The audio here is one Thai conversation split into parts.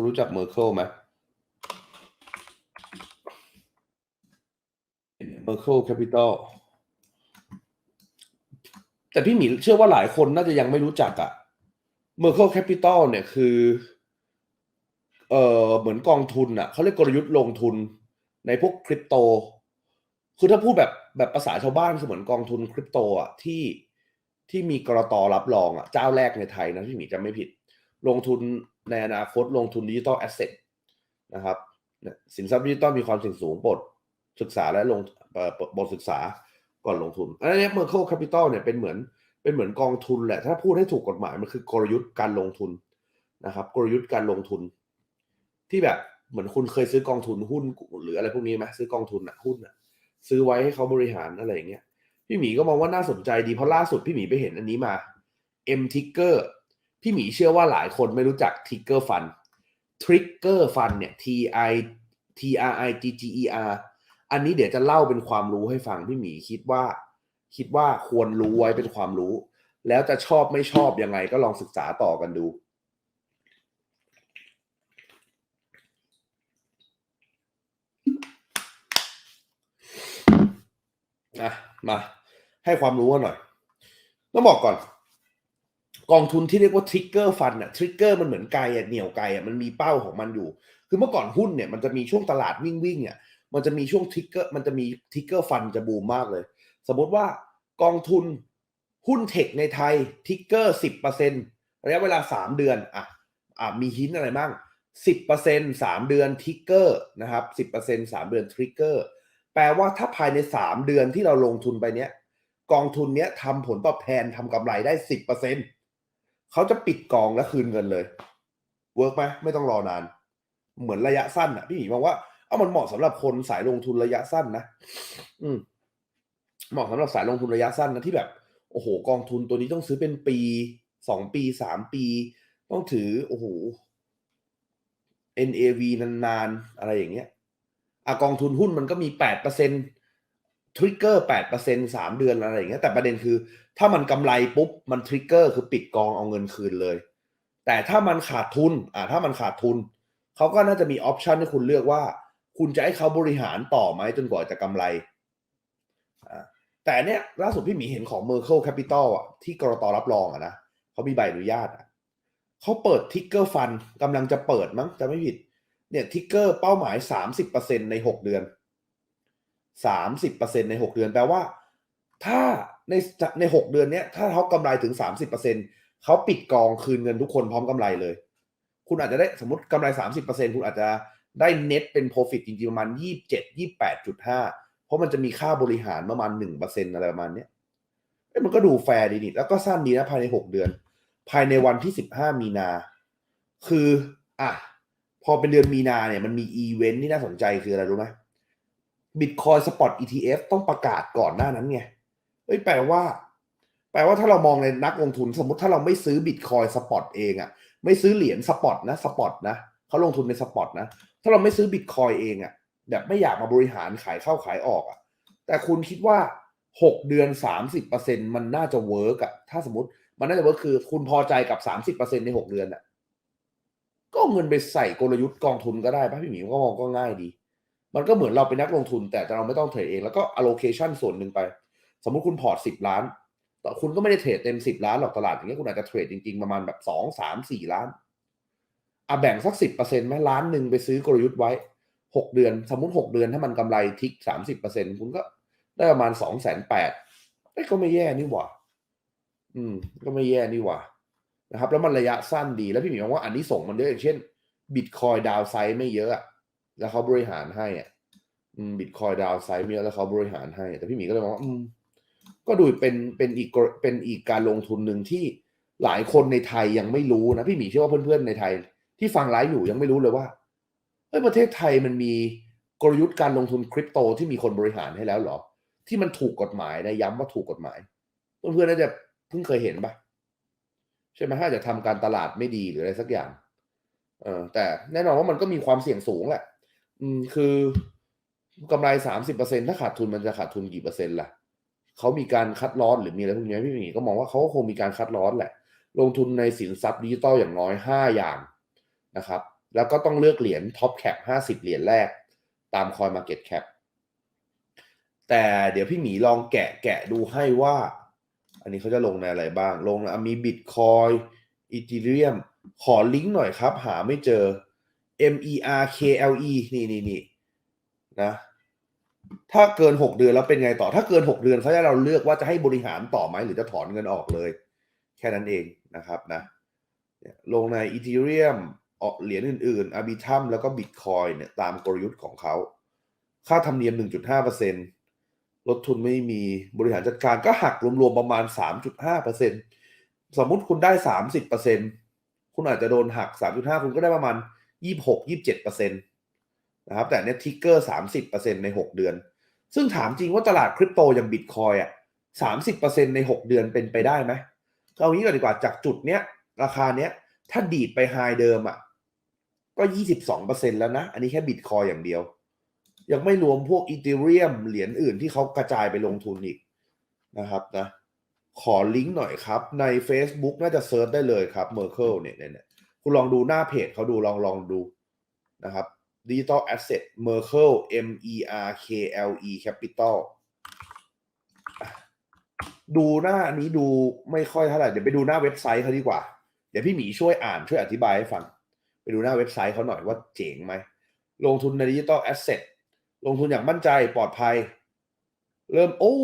คุณรู้จักเมอร์เคิลไหมเมอร์เคิลแคปิตอลแต่พี่หมีเชื่อว่าหลายคนน่าจะยังไม่รู้จักอะเมอร์เคิลแคปิตอลเนี่ยคือเออเหมือนกองทุนอะเขาเรียกกลยุทธ์ลงทุนในพวกคริปโต คือถ้าพูดแบบแบบภาษาชาวบ้านคือเหมือนกองทุนคริปโตอะที่ที่มีกรตรับรองอะเจ้าแรกในไทยนะพี่หมีจำไม่ผิด ลงทุน ในอนาคตลงทุนดิจิตอลแอสเซทนะครับสินทรัพย์ดิจิตอลมีความเสี่ยงสูงโปรดศึกษาและลงบทศึกษาก่อนลงทุนอันนี้เมอร์เคิลแคปิตอลเนี่ยเป็นเหมือนเป็นเหมือนกองทุนแหละ ถ้าพูดให้ถูกกฎหมายมันคือกลยุทธ์การลงทุนนะครับ กลยุทธ์การลงทุน ที่แบบเหมือนคุณเคยซื้อกองทุนหุ้นหรืออะไรพวกนี้ไหมซื้อกองทุนอะหุ้นอะซื้อไว้ให้เขาบริหารอะไรอย่างเงี้ยพี่หมีก็มองว่าน่าสนใจดีเพราะล่าสุดพี่หมีไปเห็นอันนี้มา M Ticker พี่หมีเชื่อว่าหลายคนไม่รู้จัก Ticker Fund Trigger Fund เนี่ย T I T R I G G E R อันนี้เดี๋ยวจะเล่าเป็นความรู้ให้ฟังพี่หมีคิดว่า คิดว่าควรรู้ไว้เป็นความรู้ แล้วจะชอบไม่ชอบยังไงก็ลองศึกษาต่อกันดูอะมาให้ความรู้กันหน่อย ต้องบอกก่อน กองทุนที่เรียกว่าทริกเกอร์ฟันอะทริกเกอร์มันเหมือนไก่อะเหนี่ยวไก่อะมันมีเป้าของมันอยู่ คือเมื่อก่อนหุ้นเนี่ยมันจะมีช่วงตลาดวิ่งวิ่งเนี่ยมันจะมีช่วงทริกเกอร์มันจะมีทริกเกอร์ฟันจะบูมมากเลย สมมติว่ากองทุนหุ้นเทคในไทยทริกเกอร์สิบเปอร์เซ็นระยะเวลาสามเดือนอะอะมีหินอะไรบ้างสิบเปอร์เซ็นสามเดือนทริกเกอร์นะครับสิบเปอร์เซ็นสามเดือนทริกเกอร์แปลว่าถ้าภายในสามเดือนที่เราลงทุนไปเนี้ยกองทุนเนี้ยทำผลตอบแทนทำกำไรได้สิบเปอร์เซ็นต์ เขาจะปิดกองและคืนเงินเลยเวิร์กไหมไม่ต้องรอนาน เหมือนระยะสั้นอะพี่หมีมองว่าเอามันเหมาะสำหรับคนสายลงทุนระยะสั้นนะอืมเหมาะสำหรับสายลงทุนระยะสั้นนะที่แบบ โอ้โห กองทุนตัวนี้ต้องซื้อเป็นปีสองปีสามปี ต้องถือโอ้โห NAV นานๆ อะไรอย่างเงี้ยอะกองทุนหุ้นมันก็มีแปดเปอร์เซ็นต์ ทริกเกอร์แปดเปอร์เซ็นสามเดือนอะไรอย่างเงี้ยแต่ประเด็นคือ ถ้ามันกำไรปุ๊บมันทริกเกอร์คือปิดกองเอาเงินคืนเลย แต่ถ้ามันขาดทุนอ่าถ้ามันขาดทุนเขาก็น่าจะมีออปชันให้คุณเลือกว่า คุณจะให้เขาบริหารต่อไหมจนกว่าจะกำไรอ่าแต่เนี้ยล่าสุดพี่หมีเห็นของ Merkle Capital อะที่กรตรับรองอะนะเขามีใบอนุญาตอะเขาเปิดทิกเกอร์ฟันกำลังจะเปิดมั้งจะไม่ผิดเนี่ยทิกเกอร์เป้าหมายสามสิบเปอร์เซ็นในหกเดือน สามสิบเปอร์เซ็นในหกเดือน แปลว่า ถ้าในในหกเดือนเนี้ยถ้าเขากำไรถึงสามสิบเปอร์เซ็นเขาปิดกองคืนเงินทุกคนพร้อมกำไรเลย คุณอาจจะได้สมมติกำไรสามสิบเปอร์เซ็นคุณอาจจะได้เน็ตเป็น profit จริงๆ ประมาณยี่สิบเจ็ดยี่แปดจุดห้าเพราะมันจะมีค่าบริหารประมาณหนึ่งเปอร์เซ็นอะไรประมาณเนี้ยเอ้ยมันก็ดูแฟร์ดีนี่แล้วก็สั้นดีนะภายในหกเดือน ภายในวันที่สิบห้ามีนา คืออะพอเป็นเดือนมีนาเนี่ยมันมีอีเวนท์ที่น่าสนใจคืออะไรรู้ไหม บิตคอยสปอต ETF ต้องประกาศก่อนหน้านั้นไงเอ้ยแปลว่า แปลว่าถ้าเรามองในนักลงทุนสมมติถ้าเราไม่ซื้อบิตคอยสปอตเองอะไม่ซื้อเหรียญสปอตนะสปอตนะเขาลงทุนในสปอตนะ ถ้าเราไม่ซื้อบิตคอยเองอะแบบไม่อยากมาบริหารขายเข้าขายออกอะแต่คุณคิดว่าหกเดือนสามสิบเปอร์เซ็นมันน่าจะเวิร์กอะถ้าสมมติมันน่าจะเวิร์กคือคุณพอใจกับสามสิบเปอร์เซ็นในหกเดือนอะก็เงินไปใส่กลยุทธ์กองทุนก็ได้ป่ะพี่หมีก็มองก็ง่ายดี มันก็เหมือนเราเป็นนักลงทุน แต่เราไม่ต้องเทรดเองแล้วก็ allocation ส่วนหนึ่งไป สมมติคุณพอร์ตสิบล้านแต่คุณก็ไม่ได้เทรดเต็มสิบล้านหรอกตลาดอย่างเงี้ยคุณอาจจะเทรดจริงๆ ประมาณแบบสองสามสี่ล้านอะแบ่งสักสิบเปอร์เซ็นต์ไหมล้านหนึ่งไปซื้อกลยุทธ์ไว้หกเดือน สมมติหกเดือนถ้ามันกำไรทิกสามสิบเปอร์เซ็นคุณก็ได้ประมาณสองแสนแปดก็ไม่แย่นี่หว่า อืม ก็ไม่แย่นี่หว่านะครับแล้วมันระยะสั้นดีแล้วพี่หมีมองว่าอันนี้ส่งมันเยอะอย่างเช่นบิตคอยดาวไซด์ไม่เยอะอะ แล้วเขาบริหารให้อะบิตคอยดาวไซด์ไม่เยแล้วเขาบริหารให้ แต่พี่หมีก็เลยมองว่าอืมก็ดูเป็นเป็นอีกเป็นอีกการลงทุนหนึ่งที่หลายคนในไทยยังไม่รู้นะ พี่หมีเชื่อว่าเพื่อนๆในไทย ที่ฟังไลฟ์อยู่ยังไม่รู้เลยว่าเอ้ยประเทศไทยมันมีกลยุทธ์การลงทุนคริปโตที่มีคนบริหารให้แล้วเหรอ ที่มันถูกกฎหมายนะย้ำว่าถูกกฎหมาย เพื่อนๆน่าจะเพิ่งเคยเห็นปะใช่ไหมถ้าจะทำการตลาดไม่ดีหรืออะไรสักอย่าง เออแต่แน่นอนว่ามันก็มีความเสี่ยงสูงแหละ อืมคือกำไรสามสิบเปอร์เซ็นถ้าขาดทุนมันจะขาดทุนกี่เปอร์เซ็นต์ล่ะเขามีการคัดลอสหรือมีอะไรพวกนี้พี่หมีก็มองว่าเขาก็คงมีการคัดลอสแหละ ลงทุนในสินทรัพย์ดิจิตอลอย่างน้อยห้าอย่างนะครับ แล้วก็ต้องเลือกเหรียญท็อปแคปห้าสิบเหรียญแรก ตามคอยมาเก็ตแคปแต่เดี๋ยวพี่หมีลองแกะแกะดูให้ว่า อันนี้เขาจะลงในอะไรบ้าง ลงนะมีบิตคอยอีทีเรียมขอลิงก์หน่อยครับ หาไม่เจอ M E R K L E นี่นี่นี่นะถ้าเกินหกเดือนแล้วเป็นไงต่อ ถ้าเกินหกเดือนเขาจะเราเลือกว่าจะให้บริหารต่อไหมหรือจะถอนเงินออกเลย แค่นั้นเองนะครับนะลงในอีทีเรียมออกเหรียญอื่นๆอาบิทัมแล้วก็บิตคอยเนี่ยตามกลยุทธ์ของเขา ค่าธรรมเนียม 1.5%ลดทุนไม่มีบริหารจัดการก็หักรวมๆประมาณ 3.5%สมมุติคุณได้ 30%คุณอาจจะโดนหัก 3.5 คุณก็ได้ประมาณ 26-27%นตนะครับแต่เนี่ยทิกเกอร์30%ใน6เดือน ซึ่งถามจริงว่าตลาดคริปโตอย่างบิตคอยอะ30%ใน6เดือนเป็นไปได้ไหมเอางี้ก่อนดีกว่าจากจุดเนี้ยราคาเนี้ยถ้าดีดไปไฮเดิมอะก็22%แล้วนะ อันนี้แค่บิตคอยอย่างเดียว ยังไม่รวมพวกอีเทเรียมเหรียญอื่นที่เขากระจายไปลงทุนอีกนะครับนะขอลิงก์หน่อยครับ ใน Facebook น่าจะเซิร์ชได้เลยครับ Merkle เนี่ยเนี่ยเนี่ย คุณลองดูหน้าเพจเขาดูลองลองดูนะครับ Digital Asset Merkle M E R K L E Capital อะดูหน้านี้ดูไม่ค่อยเท่าไหร่เดี๋ยวไปดูหน้าเว็บไซต์เขาดีกว่า เดี๋ยวพี่หมีช่วยอ่านช่วยอธิบายให้ฟัง ไปดูหน้าเว็บไซต์เขาหน่อยว่าเจ๋งไหม ลงทุนใน Digital Asset ลงทุนอย่างมั่นใจปลอดภัย เริ่มโอ้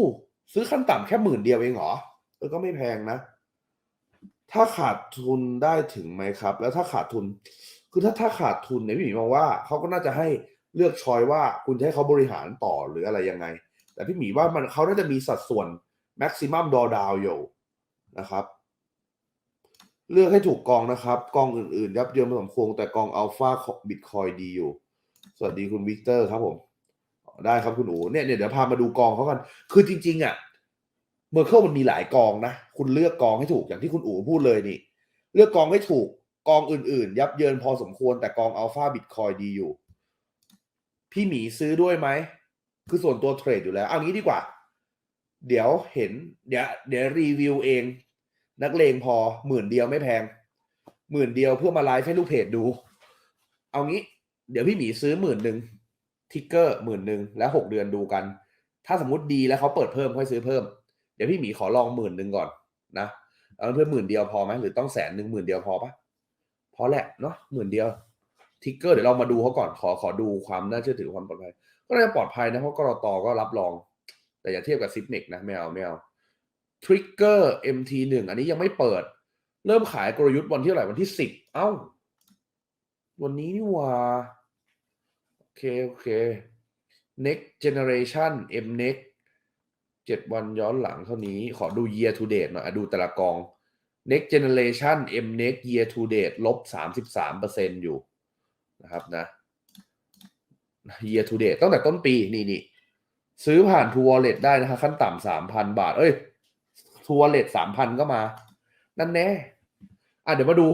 ซื้อขั้นต่ำแค่หมื่นเดียวเองเหรอเออก็ไม่แพงนะ ถ้าขาดทุนได้ถึงไหมครับ แล้วถ้าขาดทุน คือถ้าถ้าขาดทุนเนี่ยพี่หมีมองว่าเขาก็น่าจะให้เลือกชอยว่าคุณจะให้เขาบริหารต่อหรืออะไรยังไง แต่พี่หมีว่ามันเขาน่าจะมีสัดส่วน maximum drawdown อยู่นะครับ เลือกให้ถูกกองนะครับ กองอื่นๆยับเยินพอสมควรแต่กองอัลฟาของบิตคอยดีอยู่ สวัสดีคุณวิกเตอร์ครับผม ได้ครับคุณอูเนี่ยเนี่ยเดี๋ยวพามาดูกองเขากัน คือจริง ๆอะ เมอร์เคิลมันมีหลายกองนะ คุณเลือกกองให้ถูกอย่างที่คุณอู๋พูดเลยนี่ เลือกกองให้ถูกกองอื่น ๆ ยับเยินพอสมควรแต่กองอัลฟาบิตคอยดีอยู่ พี่หมีซื้อด้วยไหม คือส่วนตัวเทรดอยู่แล้วเอางี้ดีกว่า เดี๋ยวเห็น เดี๋ยวเดี๋ยวรีวิวเอง นักเลงพอหมื่นเดียวไม่แพงหมื่นเดียวเพื่อมาไลฟ์ให้ลูกเพจดู เอางี้ เดี๋ยวพี่หมีซื้อหมื่นหนึ่งทิกเกอร์หมื่นหนึ่งแล้วหกเดือนดูกัน ถ้าสมมติดีแล้วเขาเปิดเพิ่มค่อยซื้อเพิ่ม เดี๋ยวพี่หมีขอลองหมื่นหนึ่งก่อนนะเอาเพื่อหมื่นเดียวพอไหมหรือต้องแสนหนึ่งหมื่นเดียวพอปะพอแหละเนาะหมื่นเดียวทิกเกอร์เดี๋ยวเรามาดูเขาก่อนขอขอดูความน่าเชื่อถือความปลอดภัย ก็น่าจะปลอดภัยนะเพราะกรตก็รับรอง แต่อย่าเทียบกับซิปเน็กนะไม่เอาไม่เอาทริกเกอร์ MT1 อันนี้ยังไม่เปิด เริ่มขายกลยุทธ์วันที่เท่าไหร่วันที่สิบเอ้า วันนี้นี่ว่าโอเคโอเค next generation M next เจ็ดวันย้อนหลังเท่านี้ ขอดู year to date หน่อยดูแต่ละกอง next generation M next year to date ลบสามสิบสามเปอร์เซ็นอยู่นะครับนะ year to date ตั้งแต่ต้นปีนี่นี่ซื้อผ่าน True Wallet ได้นะฮะขั้นต่ำสามพันบาท เอ้ย True Wallet สามพันก็มา นั่นแน่ อะเดี๋ยวมาดู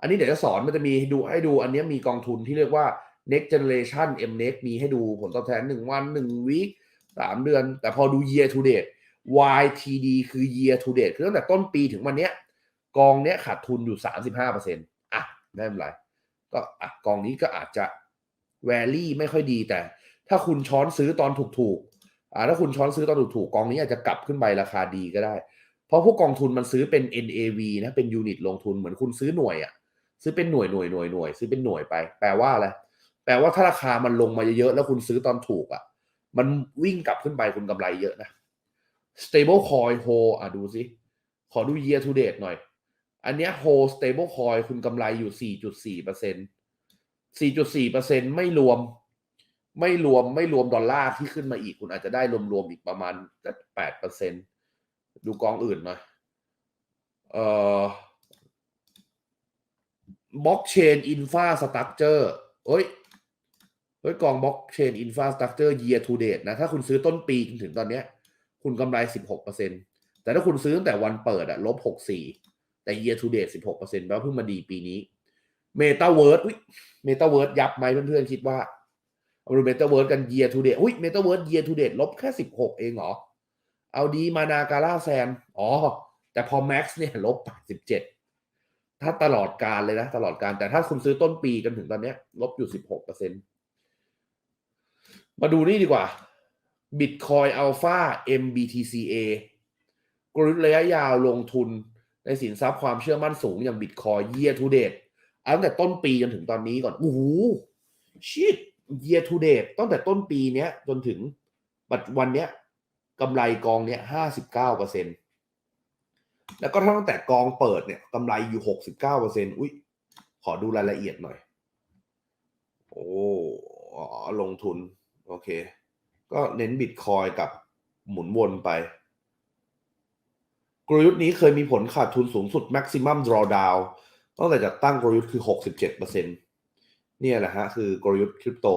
อันนี้เดี๋ยวจะสอนมันจะมีดูให้ดู อันนี้มีกองทุนที่เรียกว่า next generation M next มีให้ดูผลตอบแทนหนึ่งวันหนึ่งวีค สามเดือน แต่พอดู year to date YTD คือ year to date คือตั้งแต่ต้นปีถึงวันเนี้ยกองเนี้ยขาดทุนอยู่สามสิบห้าเปอร์เซ็นต์อะไม่เป็นไรก็อะกองนี้ก็อาจจะแวรี่ไม่ค่อยดีแต่ ถ้าคุณช้อนซื้อตอนถูกๆอ่าถ้าคุณช้อนซื้อตอนถูกๆกองนี้อาจจะกลับขึ้นไปราคาดีก็ได้ เพราะพวกกองทุนมันซื้อเป็น NAV นะเป็นยูนิตลงทุนเหมือนคุณซื้อหน่วยอะซื้อเป็นหน่วยหน่วยหน่วยหน่วยซื้อเป็นหน่วยไป แปลว่าอะไรแปลว่าถ้าราคามันลงมาเยอะๆแล้วคุณซื้อตอนถูกอะ มันวิ่งกลับขึ้นไปคุณกำไรเยอะนะ stable coin hold อะดูสิ ขอดู year to date หน่อย อันเนี้ย hold stable coin คุณกำไรอยู่ 4.4เปอร์เซ็นต์4.4เปอร์เซ็นต์ไม่รวม ไม่รวมไม่รวมดอลลาร์ที่ขึ้นมาอีก คุณอาจจะได้รวมๆอีกประมาณแปดเปอร์เซ็นต์ดูกองอื่นหน่อย เอ่อบล็อกเชนอินฟาสตั๊กเจอร์เฮ้ย เฮ้ยกองบล็อกเชนอินฟราสตรักเจอร์ year to date นะ ถ้าคุณซื้อต้นปีจนถึงตอนเนี้ย คุณกำไรสิบหกเปอร์เซ็นแต่ถ้าคุณซื้อตั้งแต่วันเปิดอะลบหกสี่แต่ year to date สิบหกเปอร์เซ็นต์แปลว่าเพิ่งมาดีปีนี้เมตาเวิร์ดอุ้ยเมตาเวิร์ดยับไหมเพื่อนๆคิดว่าเอาดูเมตาเวิร์ดกัน year to date อุ้ยเมตาเวิร์ด year to date ลบแค่สิบหกเองเหรอ เอาดีมานาการ่าแซนอ๋อ แต่พอแม็กซ์เนี่ยลบสิบเจ็ดถ้าตลอดการเลยนะ ตลอดการแต่ถ้าคุณซื้อต้นปีจนถึงตอนเนี้ยลบอยู่สิบหกเปอร์เซ็น มาดูนี่ดีกว่า Bitcoin Alpha MBTCA กลยุทธ์ระยะยาวลงทุนในสินทรัพย์ความเชื่อมั่นสูงอย่าง Bitcoin year to date ตั้งแต่ต้นปีจนถึงตอนนี้ก่อน โอ้โห shit year to date ตั้งแต่ต้นปีเนี้ยจนถึงปัจจุบันเนี้ยกำไรกองเนี้ยห้าสิบเก้าเปอร์เซ็นแล้วก็ตั้งแต่กองเปิดเนี่ยกำไรอยู่หกสิบเก้าเปอร์เซ็นอุ้ยขอดูรายละเอียดหน่อย โอ้ลงทุน โอเค ก็เน้นบิตคอยกับหมุนวนไป กลยุทธ์นี้เคยมีผลขาดทุนสูงสุด maximum drawdown ตั้งแต่จัดตั้งกลยุทธ์คือ 67%เนี่ยแหละฮะคือกลยุทธ์คริปโต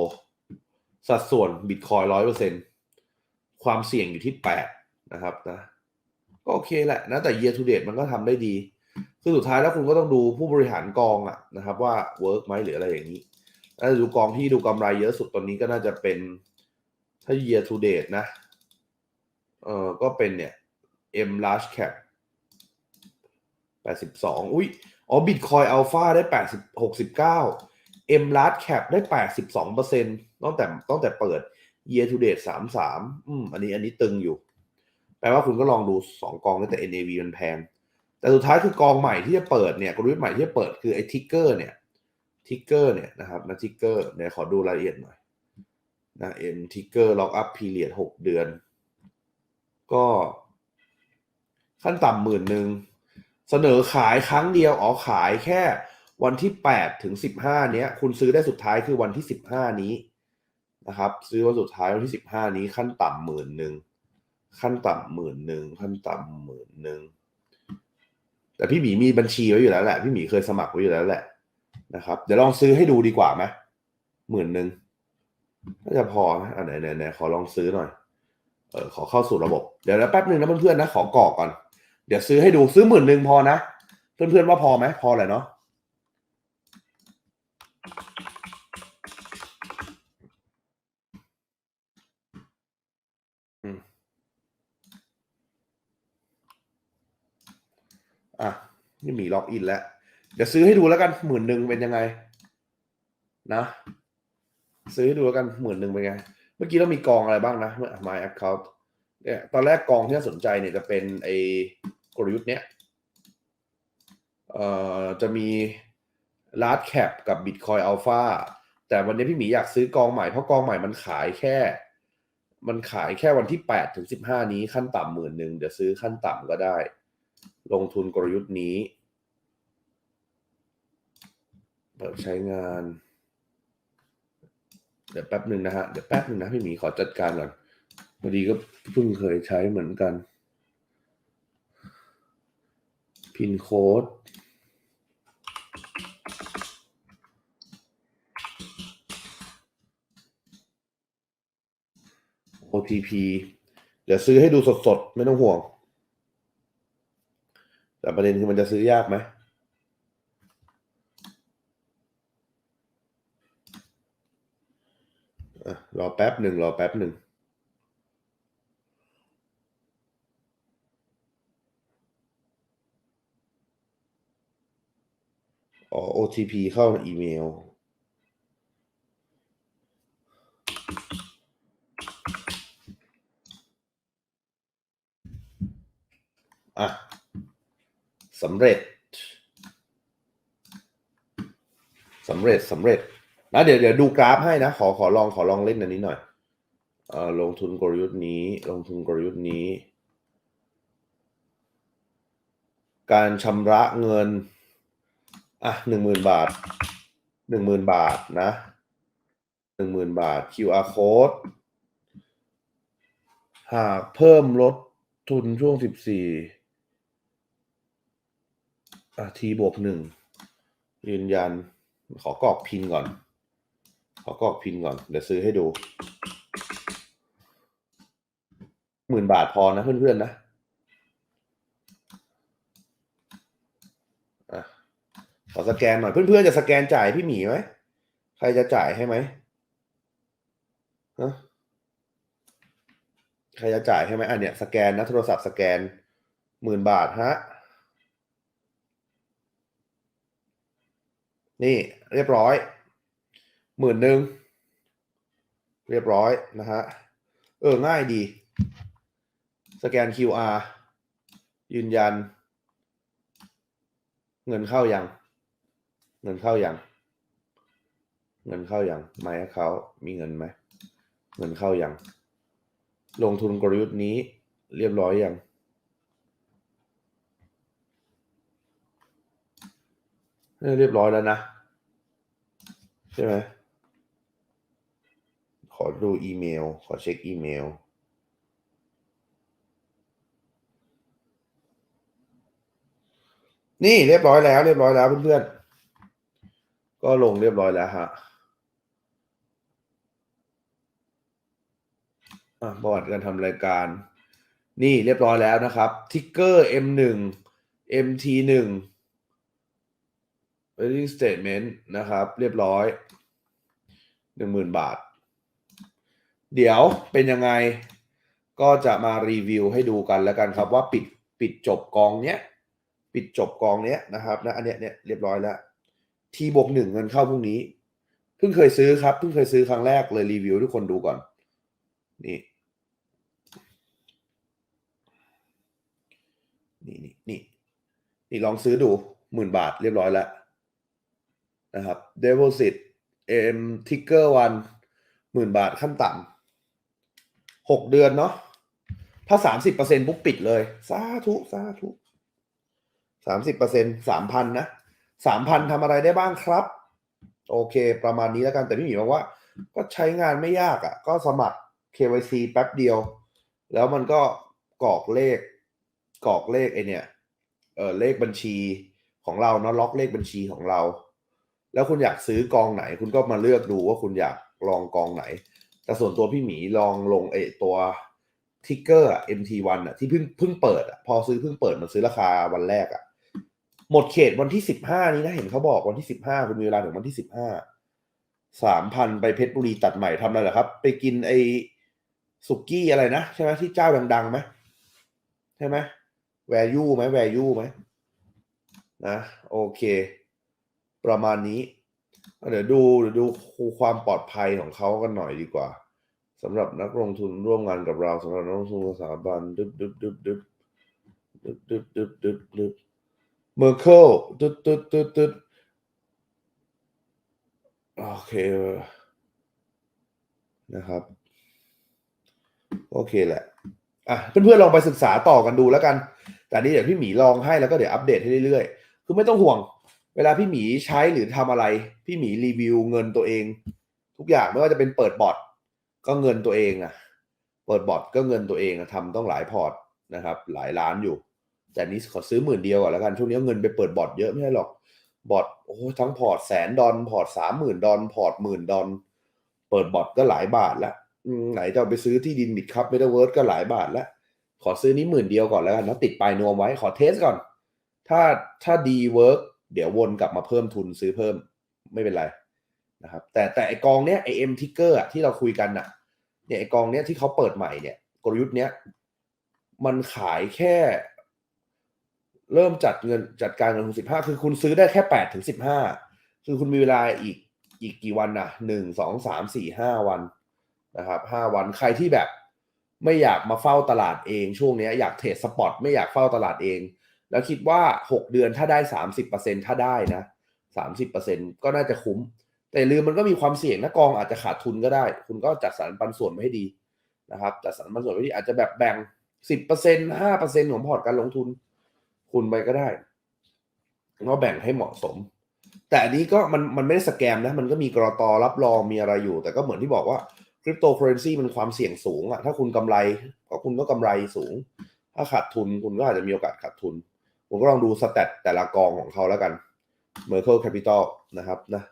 สัดส่วนบิตคอย100%ความเสี่ยงอยู่ที่ 8 นะครับนะก็โอเคแหละนะแต่ year to date มันก็ทำได้ดี คือสุดท้ายแล้วคุณก็ต้องดูผู้บริหารกองอะนะครับว่าเวิร์กไหมหรืออะไรอย่างนี้ ถ้าดูกองที่ดูกำไรเยอะสุดตอนนี้ก็น่าจะเป็นถ้า year to date นะ เออก็เป็นเนี่ย M large cap 82 อุ้ยอ๋อ Bitcoin Alpha ได้ 80 69 M large cap ได้ 82เปอร์เซ็นต์ตั้งแต่ตั้งแต่เปิด year to date 33 อืม อันนี้อันนี้ตึงอยู่ แปลว่าคุณก็ลองดู 2 กองนี้แต่ NAV มันแพง แต่สุดท้ายคือกองใหม่ที่จะเปิดเนี่ยกลยุทธ์ใหม่ที่จะเปิดคือไอ้ทิกเกอร์เนี่ย ทิกเกอร์เนี่ยนะครับนะทิกเกอร์เดี๋ยขอดูรายละเอียดหน่อยนะ M ticker lock up period 6เดือน ก็ขั้นต่ำหมื่นหนึ่งเสนอขายครั้งเดียวอ๋อขายแค่วันที่8ถึง15เนี้ย คุณซื้อได้สุดท้ายคือวันที่15นี้นะครับ ซื้อวันสุดท้ายวันที่15นี้ขั้นต่ำหมื่นหนึ่งขั้นต่ำหมื่นหนึ่งขั้นต่ำหมื่นหนึ่งแต่พี่หมีมีบัญชีไว้อยู่แล้วแหละ พี่หมีเคยสมัครไว้อยู่แล้วแหละ นะครับ เดี๋ยวลองซื้อให้ดูดีกว่าไหมหมื่นหนึ่งน่าจะพอนะอะไหนไหนไหนขอลองซื้อหน่อย เออขอเข้าสู่ระบบ เดี๋ยวแป๊บหนึ่งนะเพื่อนๆนะ ขอกรอกก่อน เดี๋ยวซื้อให้ดูซื้อหมื่นหนึ่งพอนะ เพื่อนๆว่าพอไหมพอแหละเนาะอืมอะ นี่มีล็อกอินแล้ว ดี๋ยวซื้อให้ดูแล้วกันหมื่นหนึ่งเป็นยังไง นะ ซื้อให้ดูแล้วกันหมื่นหนึ่งเป็นไง เมื่อกี้เรามีกองอะไรบ้างนะเมื่อ my account เนี่ยตอนแรกกองที่น่าสนใจเนี่ยจะเป็นไอ้กลยุทธ์เนี้ยเอ่อจะมี large cap กับ bitcoin alpha แต่วันนี้พี่หมีอยากซื้อกองใหม่เพราะกองใหม่มันขายแค่ มันขายแค่วันที่8ถึง15 นี้ขั้นต่ำหมื่นหนึ่งเดี๋ยวซื้อขั้นต่ำก็ได้ ลงทุนกลยุทธ์นี้ เปิดใช้งาน เดี๋ยวแป๊บหนึ่งนะฮะ เดี๋ยวแป๊บหนึ่งนะพี่หมีขอจัดการก่อนพอดีก็เพิ่งเคยใช้เหมือนกัน พินโค้ด OTP เดี๋ยวซื้อให้ดูสดๆ ไม่ต้องห่วง แต่ประเด็นคือมันจะซื้อยากไหม อะรอ แป๊บหนึ่งรอแป๊บหนึ่งอ๋อ OTP เข้าอีเมล อะสำเร็จสำเร็จสำเร็จ นะเดี๋ยวเดี๋ยวดูกราฟให้นะ ขอขอลองขอลองเล่นอันนี้หน่อยเออลงทุนกลยุทธ์นี้ ลงทุนกลยุทธ์นี้ การชำระเงิน อะหนึ่งหมื่นบาทหนึ่งหมื่นบาทนะหนึ่งหมื่นบาท QR code หากเพิ่มลดทุนช่วงสิบสี่อะทีบวกหนึ่งยืนยัน ขอกรอกพินก่อน กรอกพินก่อน เดี๋ยวซื้อให้ดูหมื่นบาทพอนะเพื่อนๆนะขอสแกนหน่อยเพื่อนๆจะสแกนจ่ายพี่หมีไหมใครจะจ่ายให้ไหมฮะใครจะจ่ายให้ไหมอะเนี่ยสแกนนะโทรศัพท์สแกนหมื่นบาทฮะนี่เรียบร้อย หมื่นหนึ่งเรียบร้อยนะฮะ เออ ง่ายดี สแกน QR ยืนยัน เงินเข้ายัง เงินเข้ายัง เงินเข้ายังไม่เขามีเงินไหม เงินเข้ายัง ลงทุนกลยุทธ์นี้เรียบร้อยยังเรียบร้อยแล้วนะ ใช่ไหม อดูอีเมล ขอเช็คอีเมล นี่เรียบร้อยแล้ว เรียบร้อยแล้วเพื่อนๆ ก็ลงเรียบร้อยแล้วฮะอะประวัติการทำรายการ นี่เรียบร้อยแล้วนะครับทิกเกอร์ M1 MT1 Earning Statement นะครับ เรียบร้อยหนึ่งหมื่นบาท เดี๋ยวเป็นยังไงก็จะมารีวิวให้ดูกันแล้วกันครับว่าปิดปิดจบกองเนี้ยปิดจบกองเนี้ยนะครับนะอันเนี้ยเนี่ยเรียบร้อยแล้วทีบวกหนึ่งเงินเข้าพรุ่งนี้เพิ่งเคยซื้อครับเพิ่งเคยซื้อครั้งแรกเลยรีวิวทุกคนดูก่อน นี่นี่นี่นี่นี่ลองซื้อดูหมื่นบาทเรียบร้อยแล้วนะครับ deposit m ticker one หมื่นบาทขั้นต่ำ หกเดือนเนาะถ้าสามสิบเปอร์เซ็นปุ๊บปิดเลย สาธุ สาธุสามสิบเปอร์เซ็นสามพันนะสามพันทำอะไรได้บ้างครับ โอเค ประมาณนี้แล้วกันแต่พี่หมีบอกว่า ก็ใช้งานไม่ยากอะ่ะ ก็สมัคร KYC แป๊บเดียว แล้วมันก็กรอกเลขกรอกเลขไอเนี่ยเออเลขบัญชีของเราเนาะล็อกเลขบัญชีของเรา แล้วคุณอยากซื้อกองไหน คุณก็มาเลือกดูว่าคุณอยากลองกองไหน แต่ส่วนตัวพี่หมีลองลงไอตัวทิกเกอร์ MT1 อะที่เพิ่งเพิ่งเปิดอะพอซื้อเพิ่งเปิดมันซื้อราคาวันแรกอะหมดเขตวันที่สิบห้านี้นะเห็นเขาบอกวันที่สิบห้าคุณมีเวลาถึงวันที่สิบห้าสามพันไปเพชรบุรีตัดใหม่ทำอะไรเหรอครับ ไปกินไอสุกี้อะไรนะ ใช่ไหมที่เจ้าดังๆไหมใช่ไหมแวร์ยูไหมแวร์ยูไหมนะ โอเค ประมาณนี้ เดี๋ยวดูเดี๋ยวดูความปลอดภัยของเขากันหน่อยดีกว่าสำหรับนักลงทุนร่วมงานกับเราสำหรับนักลงทุนสถาบันดึบดึบดึบดึบดึบดึบดึบดึบดึบเมอร์เคิลตึ๊ดตึ๊ดตึ๊ดตึ๊ดโอเคนะครับ โอเคแหละอะเพื่อนๆลองไปศึกษาต่อกันดูแล้วกัน แต่นี้เดี๋ยวพี่หมีลองให้แล้วก็เดี๋ยวอัปเดตให้เรื่อยๆ คือไม่ต้องห่วง เวลาพี่หมีใช้หรือทำอะไร พี่หมีรีวิวเงินตัวเอง ทุกอย่างไม่ว่าจะเป็นเปิดบอร์ดก็เงินตัวเองอะเปิดบอร์ดก็เงินตัวเองอะทำต้องหลายพอร์ตนะครับ หลายล้านอยู่ แต่นี้ขอซื้อหมื่นเดียวก่อนแล้วกันช่วงนี้เงินไปเปิดบอร์ดเยอะไม่ใช่หรอกบอร์ดโอ้ทั้งพอร์ตแสนดอลพอร์ตสามหมื่นดอลพอร์ตหมื่นดอลเปิดบอร์ดก็หลายบาทแล้วไหนจะไปซื้อที่ดินบิตคัพเมตาเวิร์สก็หลายบาทแล้วขอซื้อนี้หมื่นเดียวก่อนแล้วกันนะติดปลายนวมไว้ขอเทสก่อน ถ้าถ้าดีเวิร์ก เดี๋ยววนกลับมาเพิ่มทุนซื้อเพิ่มไม่เป็นไรนะครับ แต่แต่ไอกองเนี้ยไอเอ็มทิกเกอร์ที่เราคุยกันน่ะเนี่ยไอกองเนี้ยที่เขาเปิดใหม่เนี่ย กลยุทธ์เนี้ยมันขายแค่ เริ่มจัดเงินจัดการเงินทุนสิบห้าคือคุณซื้อได้แค่แปดถึงสิบห้าคือคุณมีเวลาอีกอีกกี่วันน่ะหนึ่งสองสามสี่ห้าวันนะครับห้าวันใครที่แบบไม่อยากมาเฝ้าตลาดเองช่วงนี้อยากเทรดสปอตไม่อยากเฝ้าตลาดเอง แล้วคิดว่า 6 เดือนถ้าได้ 30%ถ้าได้นะ 30%ก็น่าจะคุ้ม แต่ลืมมันก็มีความเสี่ยงนะกองอาจจะขาดทุนก็ได้ คุณก็จัดสรรปันส่วนไว้ให้ดีนะครับ จัดสรรปันส่วนไว้ดีอาจจะแบบแบ่ง 10% 5%ของพอร์ตการลงทุน คุณไปก็ได้ก็แบ่งให้เหมาะสม แต่อันนี้ก็มันมันไม่ได้สแกมนะ มันก็มีกรอตอรับรองมีอะไรอยู่ แต่ก็เหมือนที่บอกว่าคริปโตเคอเรนซีมันความเสี่ยงสูงอะถ้าคุณกำไรก็คุณก็กำไรสูง ถ้าขาดทุนคุณก็อาจจะมีโอกาสขาดทุน ผมก็ลองดูสแตทแต่ละกองของเขาแล้วกัน Merkle Capital นะครับนะ